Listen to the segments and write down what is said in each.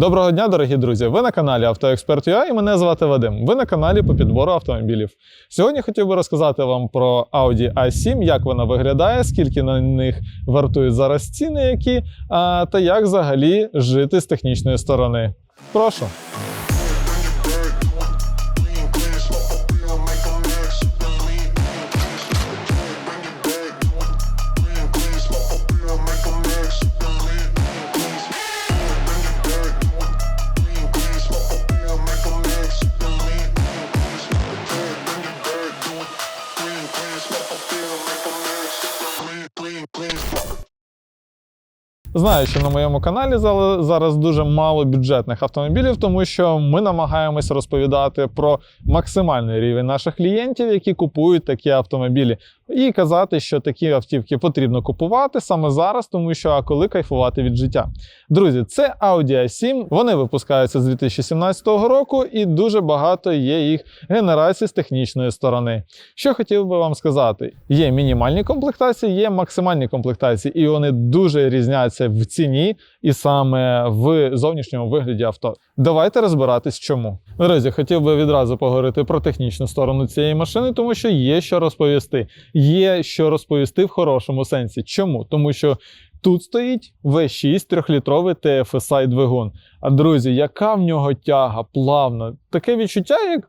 Доброго дня, дорогі друзі! Ви на каналі AutoExpert.ua і мене звати Вадим. Ви на каналі по підбору автомобілів. Сьогодні хотів би розказати вам про Audi A7, як вона виглядає, скільки на них вартують зараз ціни, які, а, та як взагалі жити з технічної сторони. Прошу. Знаю, що на моєму каналі зараз дуже мало бюджетних автомобілів, тому що ми намагаємося розповідати про максимальний рівень наших клієнтів, які купують такі автомобілі, і казати, що такі автівки потрібно купувати саме зараз, тому що а коли кайфувати від життя. Друзі, це Audi A7. Вони випускаються з 2017 року, і дуже багато є їх генерацій з технічної сторони. Що хотів би вам сказати: є мінімальні комплектації, є максимальні комплектації, і вони дуже різняться в ціні і саме в зовнішньому вигляді авто. Давайте розбиратись, чому. Друзі, хотів би відразу поговорити про технічну сторону цієї машини, тому що є що розповісти. Є що розповісти в хорошому сенсі. Чому? Тому що тут стоїть V6 трьохлітровий TFSI двигун. А друзі, яка в нього тяга плавна? Таке відчуття, як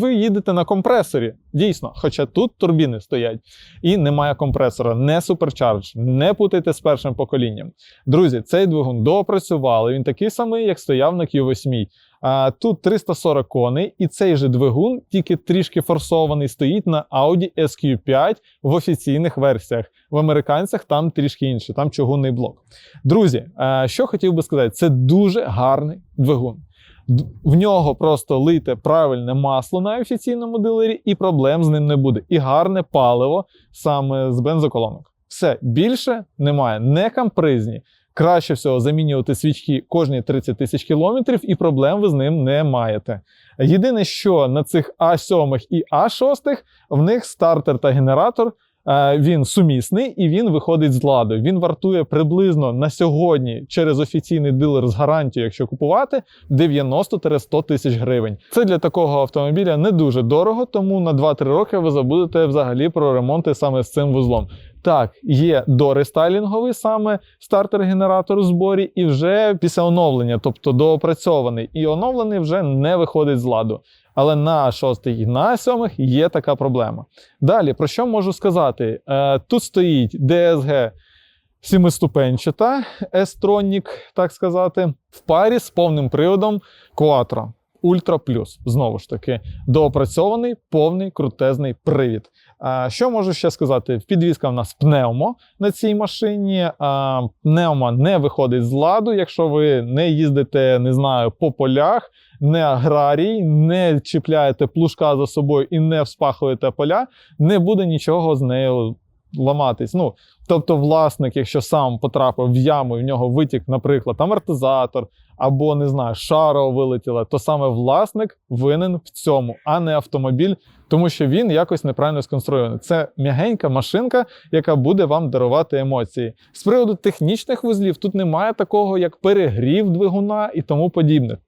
ви їдете на компресорі. Дійсно, хоча тут турбіни стоять і немає компресора, не суперчардж, не путайте з першим поколінням. Друзі, цей двигун доопрацювали. Він такий самий, як стояв на Q8. Тут 340 коней, і цей же двигун, тільки трішки форсований, стоїть на Audi SQ5 в офіційних версіях. В американцях там трішки інше, там чугунний блок. Друзі, що хотів би сказати, це дуже гарний двигун. В нього просто лийте правильне масло на офіційному дилері, і проблем з ним не буде. І гарне паливо саме з бензоколонок. Все більше немає, не кампризні. Краще всього замінювати свічки кожні 30 тисяч кілометрів, і проблем ви з ним не маєте. Єдине, що на цих А7 і А6 в них стартер та генератор. е, Він сумісний і він виходить з ладу. Він вартує приблизно на сьогодні через офіційний дилер з гарантією, якщо купувати, 90-100 тисяч гривень. Це для такого автомобіля не дуже дорого, тому на 2-3 роки ви забудете взагалі про ремонти саме з цим вузлом. Так, є дорестайлінговий саме стартер-генератор у зборі, і вже після оновлення, тобто доопрацьований, і оновлений вже не виходить з ладу. Але на шостих і на сьомих є така проблема. Далі, про що можу сказати? Е, тут стоїть DSG сімиступенчата S-Tronic, так сказати, в парі з повним приводом Quattro Ultra Plus. Знову ж таки, доопрацьований повний крутезний привід. Що можу ще сказати? Підвізка в нас пневмо на цій машині. Пневма не виходить з ладу, якщо ви не їздите, не знаю, по полях, не аграрій, не чіпляєте плужка за собою і не вспахуєте поля, не буде нічого з нею ламатись. Ну, тобто, власник, якщо сам потрапив в яму, і в нього витік, наприклад, амортизатор або не знаю, шаро вилетіла, то саме власник винен в цьому, а не автомобіль, тому що він якось неправильно сконструйований. Це м'ягенька машинка, яка буде вам дарувати емоції. З приводу технічних вузлів тут немає такого, як перегрів двигуна і тому подібне.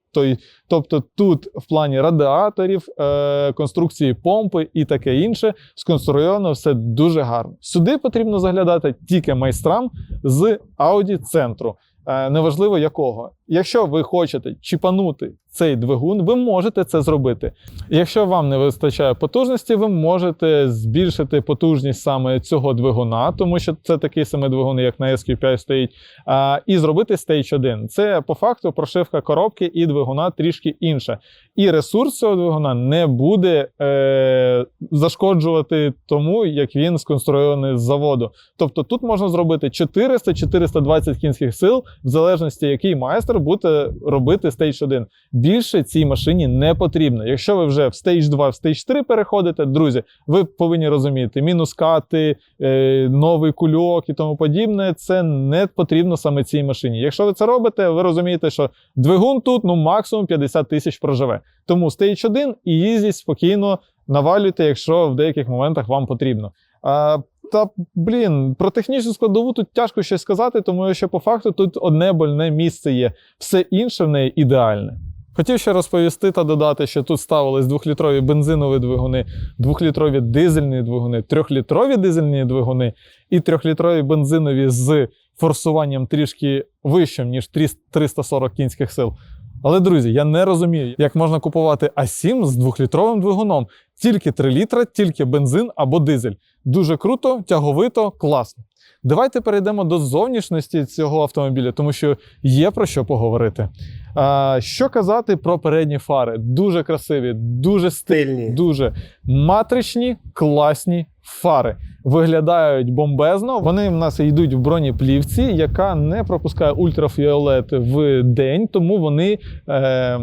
Тобто тут в плані радіаторів, е, конструкції помпи і таке інше сконструйовано все дуже гарно. Сюди потрібно заглядати тільки майстрам з Audi центру. Неважливо якого. Якщо ви хочете чіпанути цей двигун, ви можете це зробити. Якщо вам не вистачає потужності, ви можете збільшити потужність саме цього двигуна, тому що це такий самий двигун, як на SQ5 стоїть, і зробити Stage 1. Це по факту прошивка коробки і двигуна трішки інша. І ресурс цього двигуна не буде е, зашкоджувати тому, як він сконструйований з заводу. Тобто тут можна зробити 400-420 кінських сил, в залежності, який майстер буде робити Stage 1. Більше цій машині не потрібно. Якщо ви вже в Stage 2, в Stage 3 переходите, друзі, ви повинні розуміти, мінус кати, е, новий кульок і тому подібне, це не потрібно саме цій машині. Якщо ви це робите, ви розумієте, що двигун тут ну максимум 50 тисяч проживе. Тому Stage 1 і їздіть спокійно, навалюйте, якщо в деяких моментах вам потрібно. Та блін, про технічну складову тут тяжко щось сказати, тому що по факту тут одне больне місце є. Все інше в неї ідеальне. Хотів ще розповісти та додати, що тут ставились двохлітрові бензинові двигуни, двохлітрові дизельні двигуни, трьохлітрові дизельні двигуни і трьохлітрові бензинові з форсуванням трішки вищим, ніж 340 кінських сил. Але, друзі, я не розумію, як можна купувати А7 з двохлітровим двигуном. Тільки 3 літра, тільки бензин або дизель. Дуже круто, тяговито, класно. Давайте перейдемо до зовнішності цього автомобіля, тому що є про що поговорити. А, що казати про передні фари? Дуже красиві, дуже стильні, Стильні. дуже матричні, класні фари. Виглядають бомбезно. Вони в нас йдуть в бронеплівці, яка не пропускає ультрафіолет в день, тому вони. Е,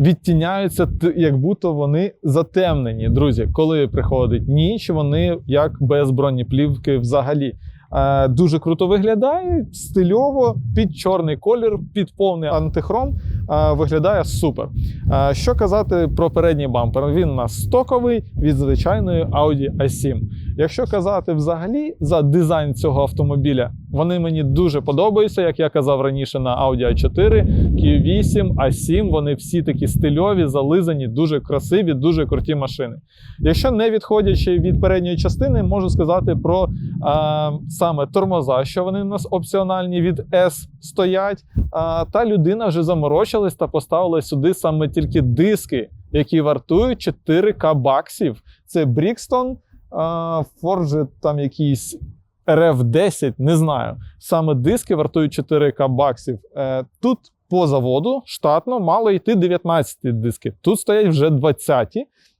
Відтіняються, як будто вони затемнені, друзі. Коли приходить ніч, вони як без бронеплівки взагалі. Е, дуже круто виглядає, стильово, під чорний колір, під повний антихром. Е, виглядає супер. Е, що казати про передній бампер? Він у нас стоковий від звичайної Audi A7. Якщо казати взагалі за дизайн цього автомобіля, вони мені дуже подобаються, як я казав раніше на Audi A4, Q8, A7. Вони всі такі стильові, зализані, дуже красиві, дуже круті машини. Якщо не відходячи від передньої частини, можу сказати про а, саме тормоза, що вони у нас опціональні від S стоять. А, та людина вже заморочилась та поставила сюди саме тільки диски, які вартують 4К баксів. Це а, Forge там якийсь RF10, не знаю. Саме диски вартують 4К баксів. Е, тут по заводу штатно мало йти 19 диски. Тут стоять вже 20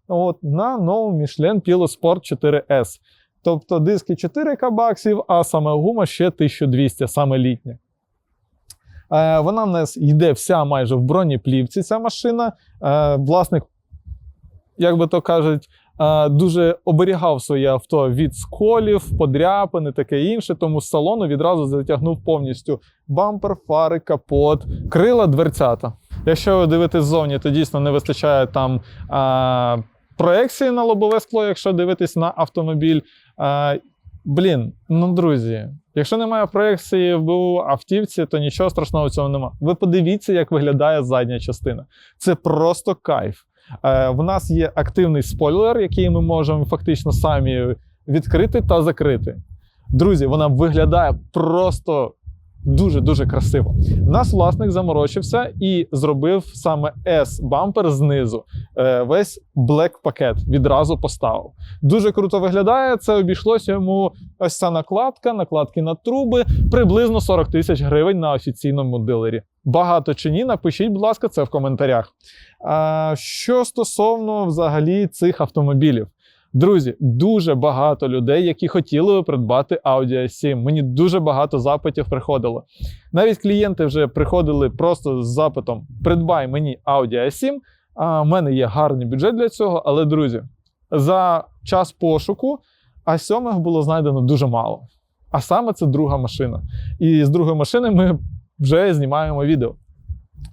от, на новому Michelin Pilot Sport 4S. Тобто диски 4К баксів, а саме гума ще 1200, саме літня. Е, вона в нас йде вся майже в бронеплівці, ця машина. Е, власник, як би то кажуть, дуже оберігав своє авто від сколів, подряпин і таке інше, тому з салону відразу затягнув повністю бампер, фари, капот, крила, дверцята. Якщо ви дивитесь ззовні, то дійсно не вистачає там а, проекції на лобове скло, якщо дивитись на автомобіль. А, блін, ну друзі, якщо немає проекції в автівці, то нічого страшного в цьому немає. Ви подивіться, як виглядає задня частина. Це просто кайф. Е, в нас є активний спойлер, який ми можемо фактично самі відкрити та закрити. Друзі, вона виглядає просто дуже-дуже красиво. Нас власник заморочився і зробив саме S-бампер знизу. Е, весь блек пакет відразу поставив. Дуже круто виглядає. Це обійшлося йому ось ця накладка, накладки на труби, приблизно 40 тисяч гривень на офіційному дилері. Багато чи ні, напишіть, будь ласка, це в коментарях. А, що стосовно взагалі цих автомобілів. Друзі, дуже багато людей, які хотіли придбати Audi A7. Мені дуже багато запитів приходило. Навіть клієнти вже приходили просто з запитом: придбай мені Audi A7. А в мене є гарний бюджет для цього. Але, друзі, за час пошуку А7 було знайдено дуже мало. А саме це друга машина. І з другої машини ми вже знімаємо відео.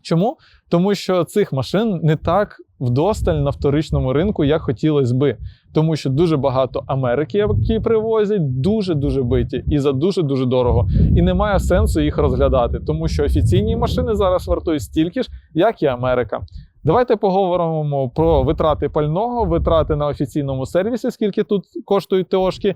Чому? Тому що цих машин не так вдосталь на вторичному ринку, як хотілося би. Тому що дуже багато Америки, які привозять, дуже-дуже биті і за дуже-дуже дорого. І немає сенсу їх розглядати, тому що офіційні машини зараз вартують стільки ж, як і Америка. Давайте поговоримо про витрати пального, витрати на офіційному сервісі, скільки тут коштують ТОшки,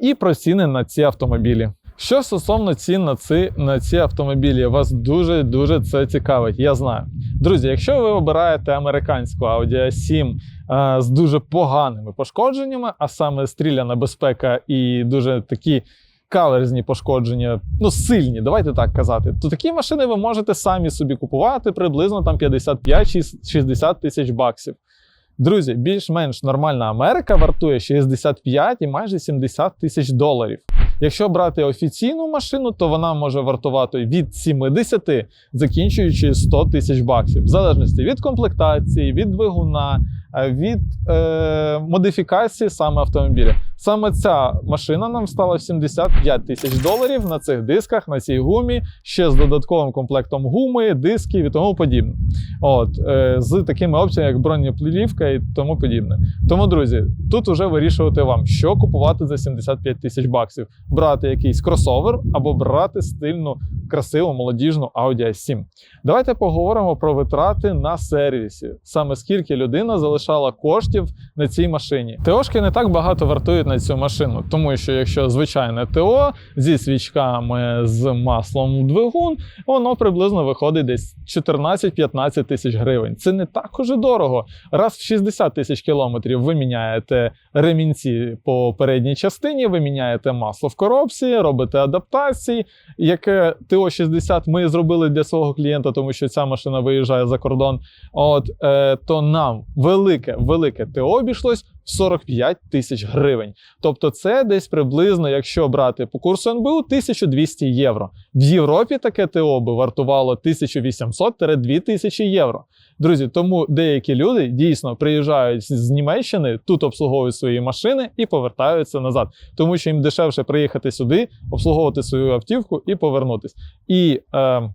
і про ціни на ці автомобілі. Що стосовно цін на ці, на ці автомобілі, вас дуже дуже це цікавить. Я знаю. Друзі, якщо ви обираєте американську Audi A7 а, з дуже поганими пошкодженнями, а саме стріляна безпека і дуже такі каверзні пошкодження, ну сильні, давайте так казати, то такі машини ви можете самі собі купувати приблизно там 55-60 тисяч баксів. Друзі, більш-менш нормальна Америка вартує 65 і майже 70 тисяч доларів. Якщо брати офіційну машину, то вона може вартувати від 70, закінчуючи 100 тисяч баксів, в залежності від комплектації, від двигуна, е, від е, модифікації саме автомобіля. Саме ця машина нам стала в 75 тисяч доларів на цих дисках, на цій гумі, ще з додатковим комплектом гуми, дисків і тому подібне. От, е, з такими опціями, як бронеплівка і тому подібне. Тому, друзі, тут вже вирішувати вам, що купувати за 75 тисяч баксів: брати якийсь кросовер або брати стильну, красиву, молодіжну Audi A7. Давайте поговоримо про витрати на сервісі. Саме скільки людина залишала коштів на цій машині. ТОшки не так багато вартують на цю машину, тому що якщо звичайне ТО зі свічками з маслом в двигун, воно приблизно виходить десь 14-15 тисяч гривень. Це не так уже дорого. Раз в 60 тисяч кілометрів ви міняєте ремінці по передній частині, ви міняєте масло в коробці, робите адаптації. Яке ТО-60 ми зробили для свого клієнта, тому що ця машина виїжджає за кордон. От е, то нам велике, велике ТО обійшлось 45 тисяч гривень. Тобто, це десь приблизно, якщо брати по курсу НБУ, 1200 євро. В Європі таке ТО би вартувало 1800-2000 євро. Друзі, тому деякі люди дійсно приїжджають з Німеччини, тут обслуговують свої машини і повертаються назад, тому що їм дешевше приїхати сюди, обслуговувати свою автівку і повернутись. І е,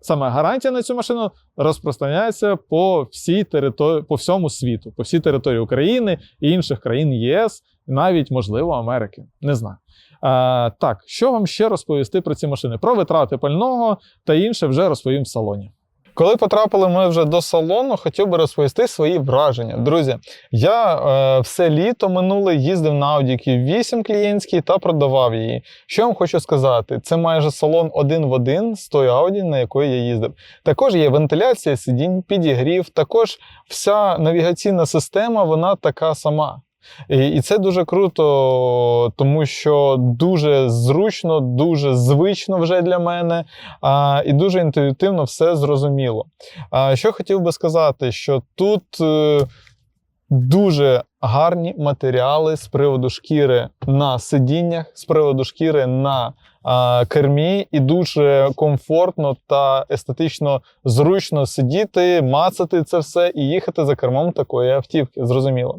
саме гарантія на цю машину розпространяється по всій території, по всьому світу, по всій території України і інших країн ЄС, навіть можливо Америки. Не знаю. Е, так, що вам ще розповісти про ці машини? Про витрати пального та інше вже розповім в салоні. Коли потрапили ми вже до салону, хотів би розповісти свої враження. Друзі, я е, все літо минуле їздив на Audi Q8 клієнтський та продавав її. Що вам хочу сказати? Це майже салон один в один з тою Audi, на якої я їздив. Також є вентиляція сидінь, підігрів, також вся навігаційна система, вона така сама. І і це дуже круто, тому що дуже зручно, дуже звично вже для мене, а, і дуже інтуїтивно все зрозуміло. А, Що хотів би сказати, що тут е, дуже гарні матеріали з приводу шкіри на сидіннях, з приводу шкіри на кермі, і дуже комфортно та естетично зручно сидіти, мацати це все і їхати за кермом такої автівки. Зрозуміло.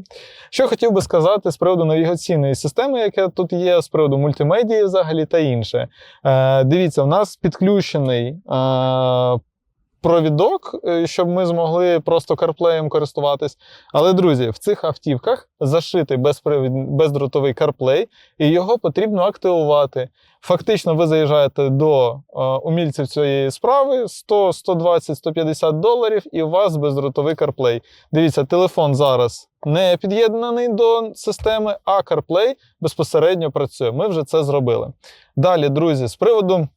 Що хотів би сказати з приводу навігаційної системи, яка тут є, з приводу мультимедії взагалі та інше. Е, Дивіться, у нас підключений. Провідок, е, щоб ми змогли просто CarPlay користуватись. Але, друзі, в цих автівках зашитий бездротовий CarPlay, і його потрібно активувати. Фактично, ви заїжджаєте до е, умільців цієї справи 100, 120, 150 доларів, і у вас бездротовий CarPlay. Дивіться, телефон зараз не під'єднаний до системи, а CarPlay безпосередньо працює. Ми вже це зробили. Далі, друзі, з приводу.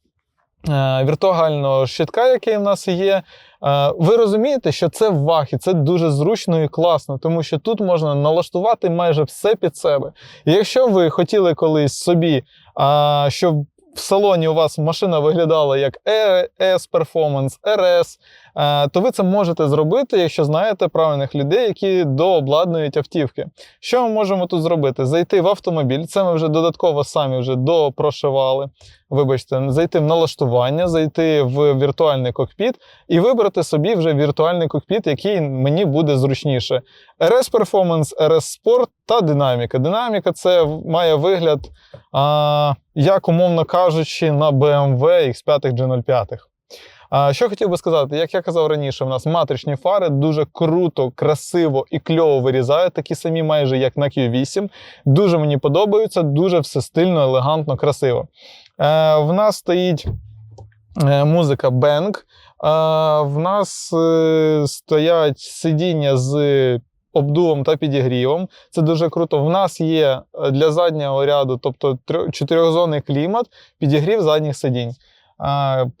Е, віртуального щитка, який в нас є. Е, ви розумієте, що це ваг, і це дуже зручно і класно, тому що тут можна налаштувати майже все під себе. І якщо ви хотіли колись собі, щоб в салоні у вас машина виглядала як ES Performance, RS, то ви це можете зробити, якщо знаєте правильних людей, які дообладнують автівки. Що ми можемо тут зробити? Зайти в автомобіль, це ми вже додатково самі вже допрошивали. Вибачте, зайти в налаштування, зайти в віртуальний кокпіт і вибрати собі вже віртуальний кокпіт, який мені буде зручніше. RS Performance, RS Sport та динаміка. Динаміка це має вигляд, а, як умовно кажучи, на BMW X5 G05. Що хотів би сказати, як я казав раніше, в нас матричні фари дуже круто, красиво і кльово вирізають, такі самі, майже як на Q8. Дуже мені подобаються, дуже все стильно, елегантно, красиво. Е, В нас стоїть е, музика Bang. Е, в нас стоять сидіння з. Обдувом та підігрівом. Це дуже круто. В нас є для заднього ряду, тобто чотирьохзонний клімат, підігрів задніх сидінь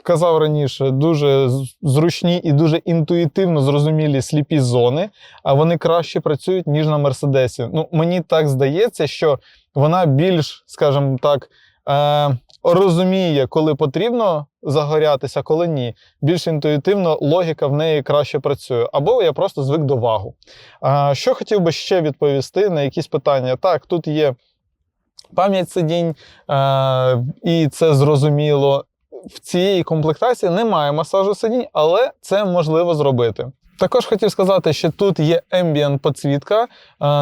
казав раніше, дуже зручні і дуже інтуїтивно зрозумілі сліпі зони, а вони краще працюють, ніж на Мерседесі. Ну, Мені так здається, що вона більш, скажімо так, е, розуміє, коли потрібно загорятися, коли ні. Більш інтуїтивно логіка в неї краще працює. Або я просто звик до вагу. Що хотів би ще відповісти на якісь питання? Так, тут є. Пам'ять сидінь, е, і це зрозуміло в цієї комплектації немає масажу сидінь, але це можливо зробити. Також хотів сказати, що тут є ambient підсвітка е,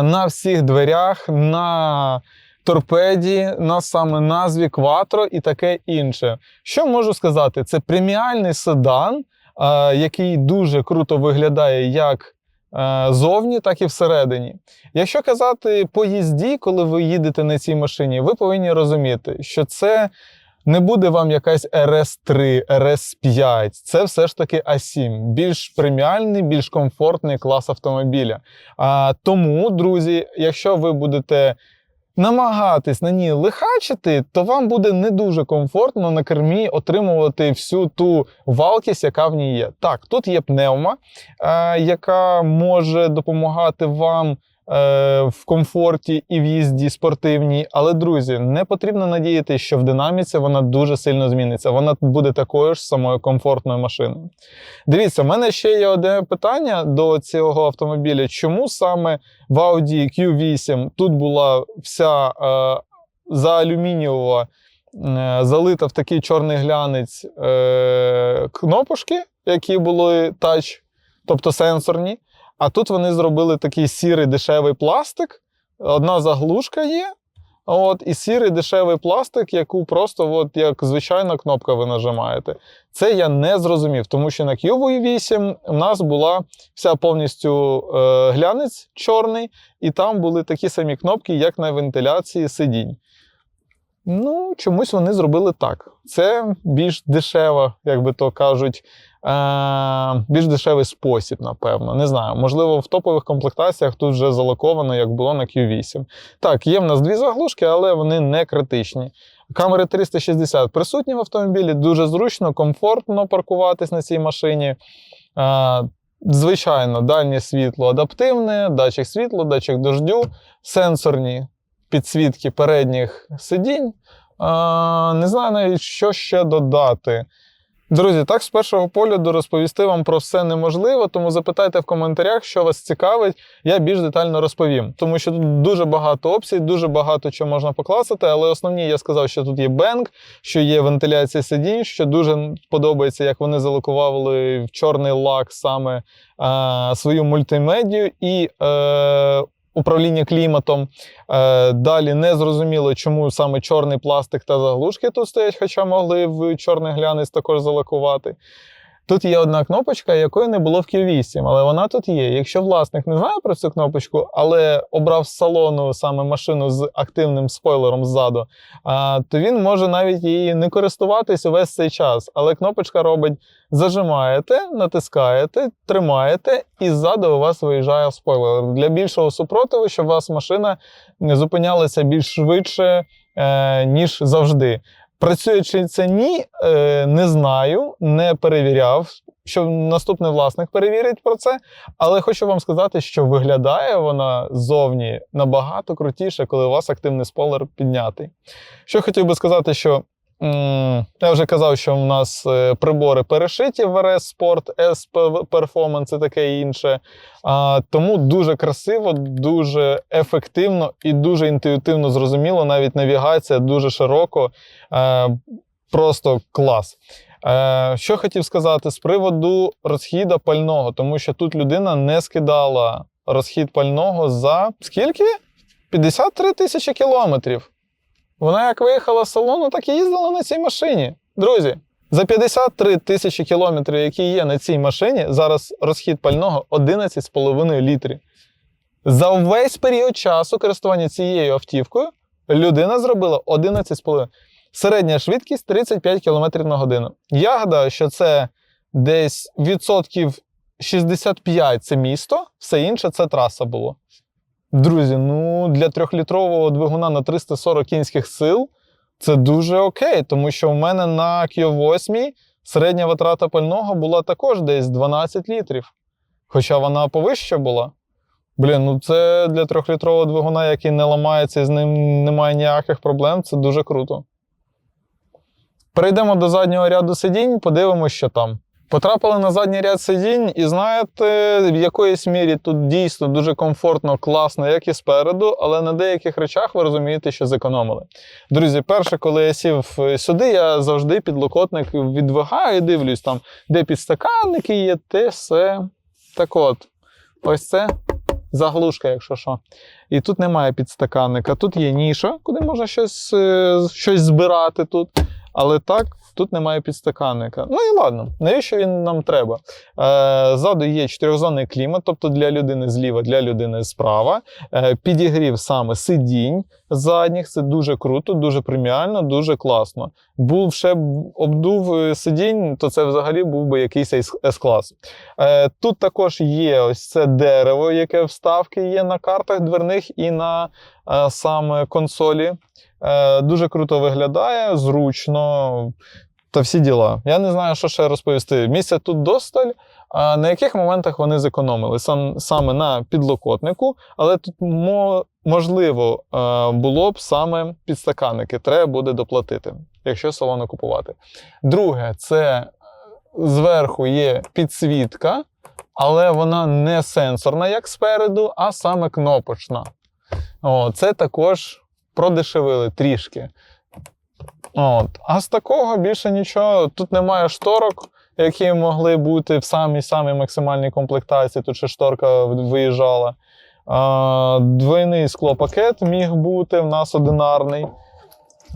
на всіх дверях, на торпеді, на саме назві Quattro і таке інше. Що можу сказати? Це преміальний седан, е, який дуже круто виглядає як е, зовні, так і всередині. Якщо казати по їзді, коли ви їдете на цій машині, ви повинні розуміти, що це не буде вам якась RS3, RS5. Це все ж таки А7. Більш преміальний, більш комфортний клас автомобіля. А, тому, друзі, якщо ви будете намагатись на ній лихачити, то вам буде не дуже комфортно на кермі отримувати всю ту валкість, яка в ній є. Так, тут є пневма, е, яка може допомагати вам в комфорті і в їзді спортивній. Але, друзі, не потрібно надіятися, що в динаміці вона дуже сильно зміниться. Вона буде такою ж самою комфортною машиною. Дивіться, в мене ще є одне питання до цього автомобіля. Чому саме в Audi Q8 тут була вся е, заалюмінієва, е, залита в такий чорний глянець е, кнопочки, які були тач, тобто сенсорні. А тут вони зробили такий сірий дешевий пластик. Одна заглушка є. От, і сірий дешевий пластик, яку просто, от, як звичайна кнопка, ви нажимаєте. Це я не зрозумів, тому що на Q8 у нас була вся повністю е, глянець чорний, і там були такі самі кнопки, як на вентиляції сидінь. Ну, чомусь вони зробили так. Це більш дешева, як би то кажуть, е- більш дешевий спосіб, напевно. Не знаю. Можливо, в топових комплектаціях тут вже залоковано, як було на Q8. Так, є в нас дві заглушки, але вони не критичні. Камери 360 присутні в автомобілі, дуже зручно, комфортно паркуватись на цій машині. Е- Звичайно, дальнє світло адаптивне, датчик світла, датчик дождю, сенсорні підсвітки передніх сидінь. А, не знаю навіть, що ще додати. Друзі, так з першого погляду розповісти вам про все неможливо, тому запитайте в коментарях, що вас цікавить, я більш детально розповім. Тому що тут дуже багато опцій, дуже багато чого можна покласти, але основні я сказав, що тут є бенк, що є вентиляція сидінь, що дуже подобається, як вони залокували в чорний лак саме е, свою мультимедію і е, управління кліматом. Е, далі не зрозуміло, чому саме чорний пластик та заглушки тут стоять, хоча могли в чорний глянець також залакувати. Тут є одна кнопочка, якої не було в Q8, але вона тут є. Якщо власник не знає про цю кнопочку, але обрав з салону саме машину з активним спойлером ззаду, то він може навіть її не користуватись увесь цей час. Але кнопочка робить: зажимаєте, натискаєте, тримаєте, і ззаду у вас виїжджає спойлер. Для більшого супротиву, щоб у вас машина не зупинялася більш швидше, е, ніж завжди. Працює чи це ні, е, не знаю, не перевіряв. Що наступний власник перевірить про це, але хочу вам сказати, що виглядає вона ззовні набагато крутіше, коли у вас активний спойлер піднятий. Що хотів би сказати, що я вже казав, що у нас е, прибори перешиті в RS Sport, S Performance і таке інше. А, тому дуже красиво, дуже ефективно і дуже інтуїтивно зрозуміло. Навіть навігація дуже широко, е, просто клас. Е, що хотів сказати з приводу розхіда пального, тому що тут людина не скидала розхід пального за скільки? 53 тисячі кілометрів. Вона як виїхала з салону, так і їздила на цій машині. Друзі, за 53 тисячі кілометрів, які є на цій машині, зараз розхід пального 11,5 літрів. За весь період часу користування цією автівкою людина зробила 11,5. Середня швидкість 35 км на годину. Я гадаю, що це десь відсотків 65 це місто, все інше це траса було. Друзі, ну для трьохлітрового двигуна на 340 кінських сил це дуже окей, тому що в мене на Q8 середня витрата пального була також десь 12 літрів. Хоча вона повища була. Блін, ну це для трьохлітрового двигуна, який не ламається і з ним немає ніяких проблем, це дуже круто. Перейдемо до заднього ряду сидінь, подивимося, що там. Потрапили на задній ряд сидінь, і знаєте, в якоїсь мірі тут дійсно дуже комфортно, класно, як і спереду, але на деяких речах ви розумієте, що зекономили. Друзі, перше, коли я сів сюди, я завжди підлокотник відвигаю і дивлюсь, там, де підстаканники є, те все Так от, ось це заглушка, якщо що. І тут немає підстаканника. Тут є ніша, куди можна щось, е, щось збирати тут. Але так, тут немає підстаканника. Ну і ладно, навіщо він нам треба? Е, ззаду є чотирьохзонний клімат, тобто для людини зліва, для людини справа. Е, підігрів саме сидінь задніх. Це дуже круто, дуже преміально, дуже класно. Був ще обдув е, сидінь, то це взагалі був би якийсь С-клас. Е, тут також є ось це дерево, яке вставки є на картах дверних і на саме консолі. Е, дуже круто виглядає, зручно та всі діла. Я не знаю, що ще розповісти. Місця тут досталь. На яких моментах вони зекономили? Сам, саме на підлокотнику, але тут мо, можливо е, було б саме підстаканники. Треба буде доплатити, якщо салону купувати. Друге, це е, зверху є підсвітка, але вона не сенсорна, як спереду, а саме кнопочна. О, це також продешевили трішки. От. А з такого більше нічого. Тут немає шторок, які могли бути в самій самій максимальній комплектації. Тут ще шторка виїжджала. Двойний склопакет міг бути, в нас одинарний.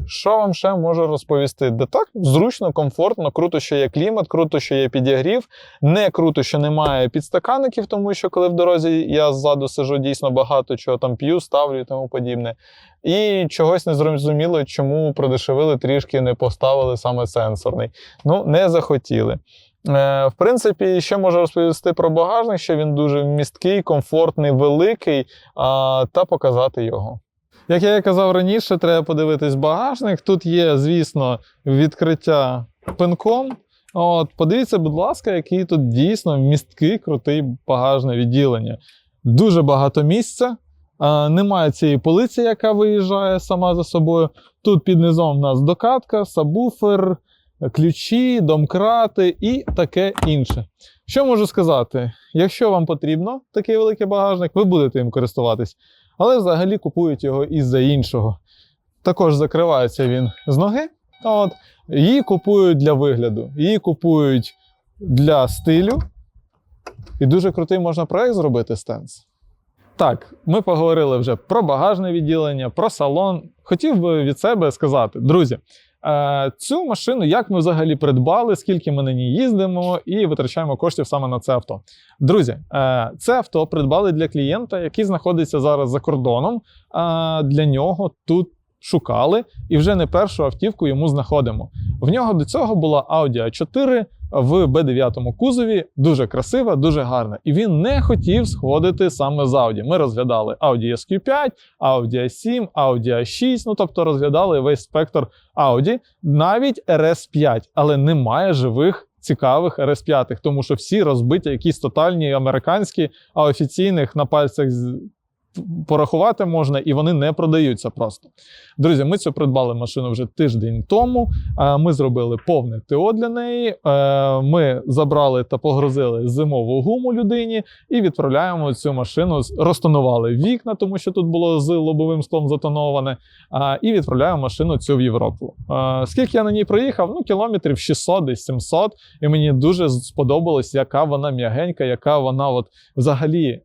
Що вам ще можу розповісти? Де так зручно, комфортно, круто, що є клімат, круто, що є підігрів. Не круто, що немає підстаканників, тому що коли в дорозі я ззаду сижу дійсно багато чого там п'ю, ставлю і тому подібне. І чогось не зрозуміло, чому продешевили трішки, не поставили саме сенсорний. Ну, не захотіли. Е, в принципі, ще можу розповісти про багажник, що він дуже місткий, комфортний, великий, та показати його. Як я казав раніше, треба подивитись багажник. Тут є, звісно, відкриття пинком. От, подивіться, будь ласка, який тут дійсно місткий, крутий багажне відділення. Дуже багато місця. А, немає цієї полиці, яка виїжджає сама за собою. Тут під низом в нас докатка, сабвуфер, ключі, домкрати і таке інше. Що можу сказати? Якщо вам потрібно такий великий багажник, ви будете їм користуватись. Але взагалі купують його із-за іншого. Також закривається він з ноги. От. Її купують для вигляду, її купують для стилю. І дуже крутий можна проект зробити стенс. Так, ми поговорили вже про багажне відділення, про салон. Хотів би від себе сказати, друзі, цю машину як ми взагалі придбали, скільки ми на ній їздимо і витрачаємо коштів саме на це авто. Друзі, е, це авто придбали для клієнта, який знаходиться зараз за кордоном. Для нього тут шукали і вже не першу автівку йому знаходимо. В нього до цього була Audi A4 в B9 кузові, дуже красива, дуже гарна. І він не хотів сходити саме з Audi. Ми розглядали Audi SQ5, Audi A7, Audi A6, ну тобто розглядали весь спектр Audi, навіть RS5, але немає живих. Цікавих RS5, тому що всі розбиті, якісь тотальні американські, а офіційних на пальцях порахувати можна, і вони не продаються просто. Друзі, ми цю придбали машину вже тиждень тому. Ми зробили повне ТО для неї. Е, Ми забрали та погрузили зимову гуму людині і відправляємо цю машину. Розтонували вікна, тому що тут було з лобовим склом затоноване. І відправляємо машину цю в Європу. Е, Скільки я на ній проїхав? Ну, кілометрів 600, десь 700. І мені дуже сподобалось, яка вона м'ягенька, яка вона от взагалі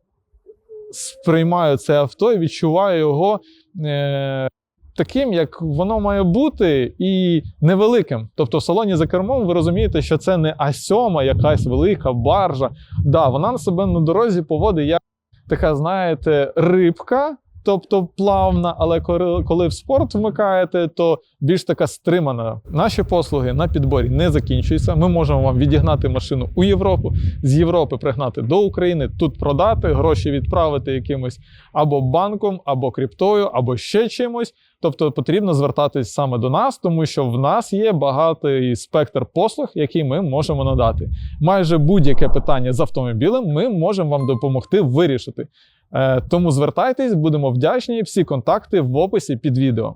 сприймаю це авто і відчуваю його е, таким, як воно має бути, і невеликим. Тобто, в салоні за кермом ви розумієте, що це не А7, якась велика баржа. Да, вона на себе на дорозі поводить як така, знаєте, рибка. Тобто плавна, але коли, в спорт вмикаєте, то більш така стримана. Наші послуги на підборі не закінчуються. Ми можемо вам відігнати машину у Європу, з Європи пригнати до України, тут продати, гроші відправити якимось або банком, або криптою, або ще чимось. Тобто потрібно звертатись саме до нас, тому що в нас є багатий спектр послуг, які ми можемо надати. Майже будь-яке питання з автомобілем ми можемо вам допомогти вирішити. Е, Тому звертайтесь, будемо вдячні. Всі контакти в описі під відео.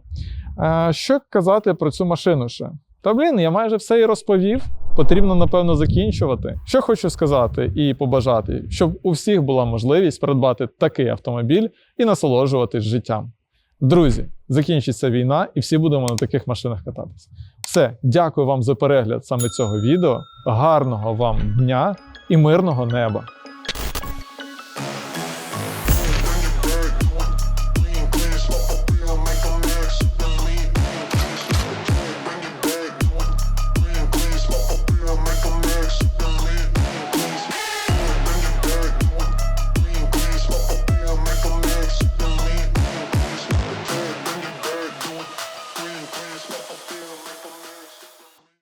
Е, Що казати про цю машину ще? Та блін, я майже все і розповів. Потрібно, напевно, закінчувати. Що хочу сказати і побажати, щоб у всіх була можливість придбати такий автомобіль і насолоджуватись життям. Друзі, закінчиться війна, і всі будемо на таких машинах кататися. Все, дякую вам за перегляд саме цього відео. Гарного вам дня і мирного неба!